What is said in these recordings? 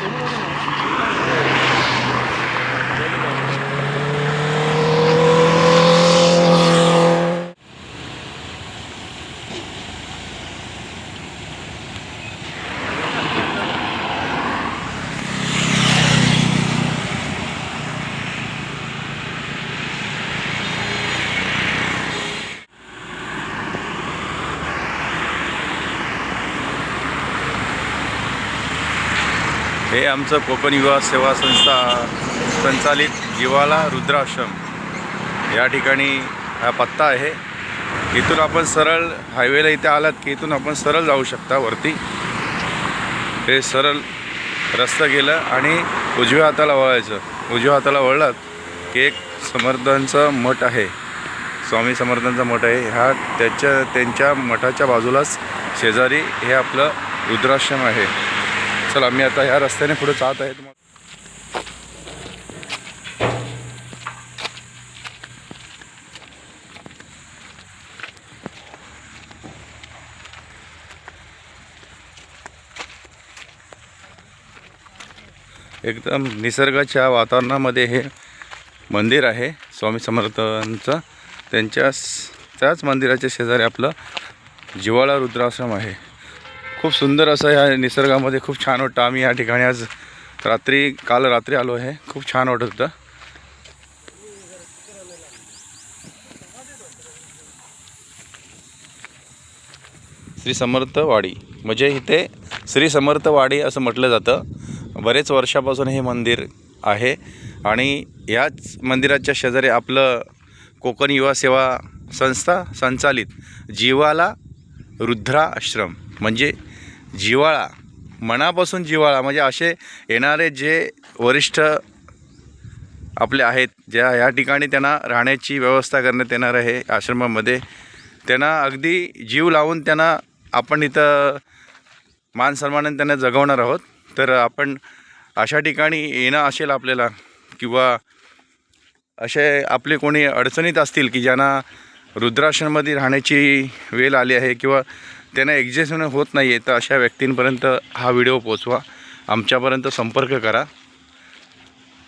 Thank you. हे आमचं कोकण युवा सेवा संस्था संचालित जिवाला रुद्राश्रम. या ठिकाणी हा पत्ता आहे. इथून आपण सरळ हायवेला इथे आलात की इथून आपण सरळ जाऊ शकता वरती. हे सरळ रस्ता गेलं आणि उजव्या हाताला वळायचं. उजव्या हाताला वळलात की एक समर्थांचं मठ आहे. स्वामी समर्थांचा मठ आहे. ह्या त्याच्या त्यांच्या मठाच्या बाजूलाच शेजारी हे आपलं रुद्राश्रम आहे. चला मी आता ह्या रस्त्याने पुढे जात आहे. तुम्हाला एकदम निसर्गाच्या वातावरणामध्ये हे मंदिर आहे स्वामी समर्थांचं. त्यांच्या त्याच मंदिराच्या शेजारी आपलं जिवाळा रुद्राश्रम आहे. खूप सुंदर असं ह्या निसर्गामध्ये खूप छान वाटतं. आम्ही या ठिकाणी आज रात्री काल रात्री आलो आहे. खूप छान वाटत होतं. श्री समर्थवाडी म्हणजे इथे श्री समर्थवाडी असं म्हटलं जातं. बरेच वर्षापासून हे मंदिर आहे आणि याच मंदिराच्या शेजारी आपलं कोकण युवा सेवा संस्था संचालित जीवाला रुद्रा आश्रम म्हणजे जिवाळा मनापासून जिवाळा म्हणजे असे येणारे जे वरिष्ठ आपले आहेत ज्या या ठिकाणी त्यांना राहण्याची व्यवस्था करण्यात येणार आहे आश्रमामध्ये त्यांना अगदी जीव लावून त्यांना आपण इथं मान सन्मानाने त्यांना जगवणार आहोत. तर आपण अशा ठिकाणी येणं असेल आपल्याला किंवा असे आपले कोणी अडचणीत असतील की ज्यांना रुद्राश्रममध्ये राहण्याची वेळ आली आहे किंवा त्यांना ॲडजस्ट होत नाही आहे तर अशा व्यक्तींपर्यंत हा व्हिडिओ पोचवा आमच्यापर्यंत संपर्क करा.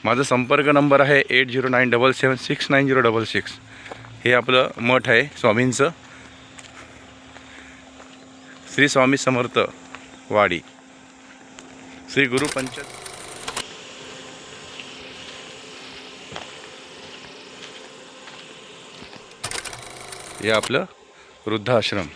माझा संपर्क नंबर आहे eight zero nine double seven six nine zero double six हे आपलं मठ आहे स्वामींचं. श्री स्वामी समर्थ वाडी. श्री गुरु पंच हे आपलं वृद्धाश्रम.